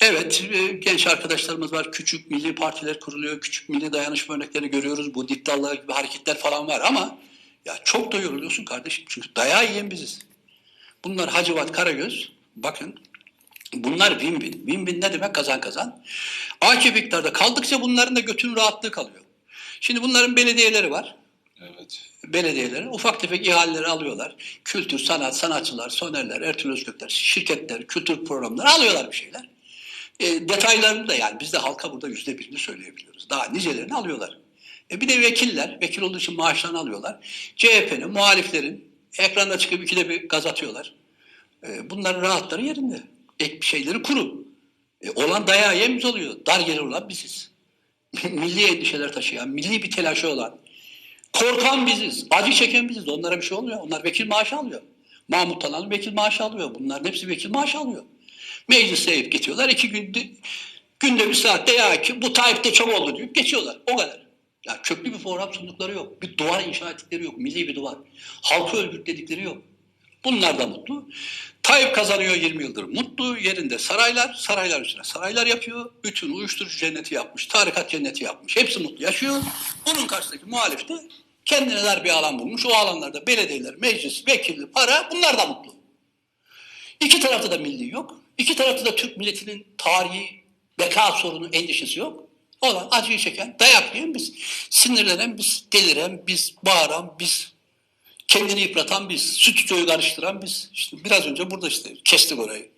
Evet, e, genç arkadaşlarımız var. Küçük milli partiler kuruluyor. Küçük milli dayanışma örneklerini görüyoruz. Bu diktatlar gibi hareketler falan var ama ya çok da yoruluyorsun kardeşim. Çünkü dayağı yiyen biziz. Bunlar Hacivat Karagöz. Bakın bunlar win win. Win win ne demek? Kazan kazan. AKP iktidarda kaldıkça bunların da götünün rahatlığı kalıyor. Şimdi bunların belediyeleri var Evet. belediyeleri ufak tefek ihaleleri alıyorlar. Kültür, sanat, sanatçılar, sonerler, Ertuğrul Özkökler, şirketler, kültür programları alıyorlar bir şeyler. E, detaylarını da yani biz de halka burada yüzde birini söyleyebiliyoruz. Daha nicelerini alıyorlar. E, bir de vekiller, vekil olduğu için maaşlarını alıyorlar. CHP'nin, muhaliflerin ekranda çıkıp ikide bir gaz atıyorlar. E, bunların rahatları yerinde. Ek bir şeyleri kuru. E, olan dayağı yemiz oluyor. Dar gelir olan biziz. milli endişeler taşıyan, milli bir telaşı olan, Korkan biziz, acı çeken biziz. Onlara bir şey olmuyor. Onlar vekil maaşı alıyor. Mahmut Talan vekil maaşı alıyor. Bunların hepsi vekil maaşı alıyor. Meclise eğip geçiyorlar. İki günde, günde bir saatte ya ki bu Tayyip'te çok oldu deyip geçiyorlar. O kadar. Ya köklü bir program sundukları yok. Bir duvar inşa ettikleri yok. Milli bir duvar. Halkı örgütledikleri yok. Bunlar da mutlu. Tayyip kazanıyor 20 yıldır. Mutlu yerinde saraylar, saraylar üstüne saraylar yapıyor. Bütün uyuşturucu cenneti yapmış, tarikat cenneti yapmış. Hepsi mutlu yaşıyor. Bunun karşısındaki muhalif de kendine dar bir alan bulmuş. O alanlarda belediyeler, meclis, vekilli, para bunlar da mutlu. İki tarafta da milli yok. İki tarafta da Türk milletinin tarihi beka sorunu, endişesi yok. Olan acıyı çeken, dayak yiyen biz. Sinirlenen biz, deliren biz, bağıran biz, kendini yıpratan biz, süt çoğu karıştıran biz. İşte biraz önce burada işte kestik orayı.